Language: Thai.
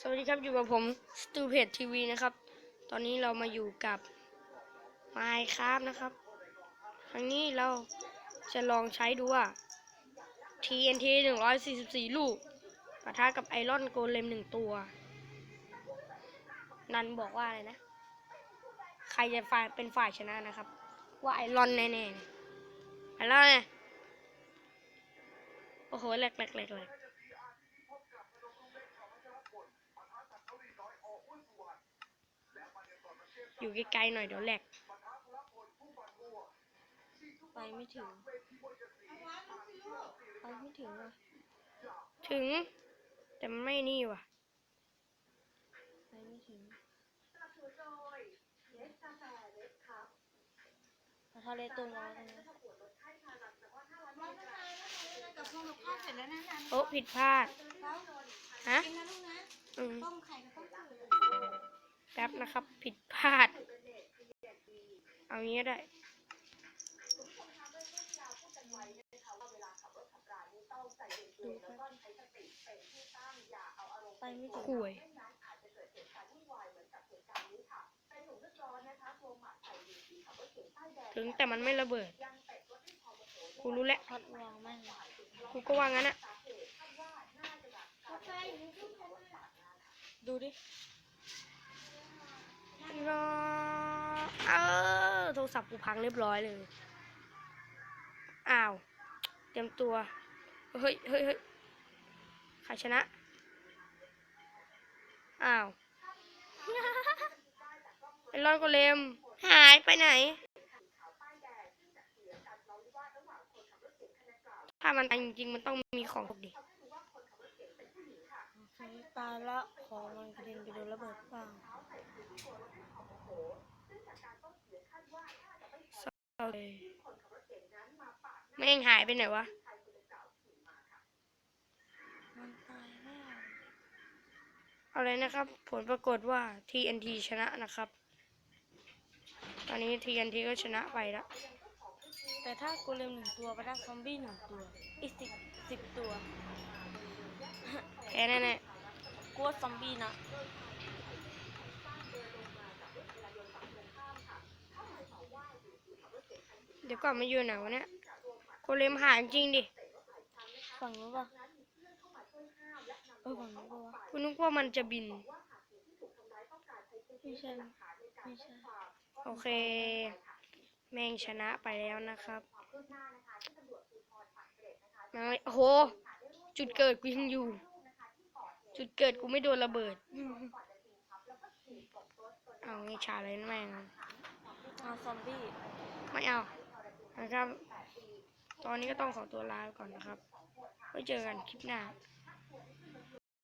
สวัสดีครับอยู่กับผม Stupid TV นะครับ ตอนนี้เรามาอยู่กับ Minecraft นะครับ ครั้งนี้เราจะลองใช้ดูว่า TNT 144 ลูกปะทะกับไอรอนโกเลมหนึ่งตัว นันบอกว่าอะไรนะ ใครจะฝ่ายเป็นฝ่ายชนะนะครับ ว่าไอรอนแน่ๆไอรอนเนี่ยโอ้โหแหลกแหลกแหลกแหลก อยู่ไกลๆหน่อยเดี๋ยวแหลกไปไม่ถึง ไปไม่ถึงอะ ถึง แต่มันไม่นี่ว่ะ ไปไม่ถึงมาทะเลตุงเราตรงนี้กับพวกกับข้าวเสร็จแล้วนะนันโอ้ผิดพลาด ฮะ กินนะลูกนะ อืม ต้มไข่กับต้มจืด แป๊บนะครับ ผิดพลาด เอางี้ก็ได้ดูไปไม่ถึงคุยถึงแต่มันไม่ระเบิด กูรู้แล้วพัดวางแม่งกูก็ว่างั้นอะดูดิ รอเออโทรศัพท์กูพังเรียบร้อยเลยอ้าวเตรียมตัวเฮ้ยเฮ้ยเฮ้ยใครชนะอ้าวไอรอนโกเลมหายไปไหน ถ้ามันตายจริงๆมันต้องมีของตกดิตายละของมันกระเด็นไปโดนระเบิดเปล่า แม่งหายไปไหนวะมันตายแล้วเอาเลยนะครับ ผลปรากฏว่า TNT ชนะนะครับ ตอนนี้ TNT ก็ชนะไปแล้ว แต่ถ้ากูเลมหนึ่งตัวไปได้ซอมบี้หนึ่งตัวอีกสิบสิบตัวแพ้แน่กูว่าซอมบี้นะ ๆเดี๋ยวก่อนมาอยู่ไหนวะเนี่ยโคเลมหายจริงดิฝั่งนู้นปะเออฝั่งนู้นปะวะคุณนึกว่ามันจะบินไม่ใช่ไม่ใช่โอเค แม่งชนะไปแล้วนะครับแม่งเลยโอ้โห จุดเกิดกูยังอยู่ จุดเกิดกูไม่โดนระเบิด เอางี้ชาเลยแม่งเอาซอมบี้ ไม่เอา นะครับ ตอนนี้ก็ต้องขอตัวลาไปก่อนนะครับ ไว้เจอกันคลิปหน้า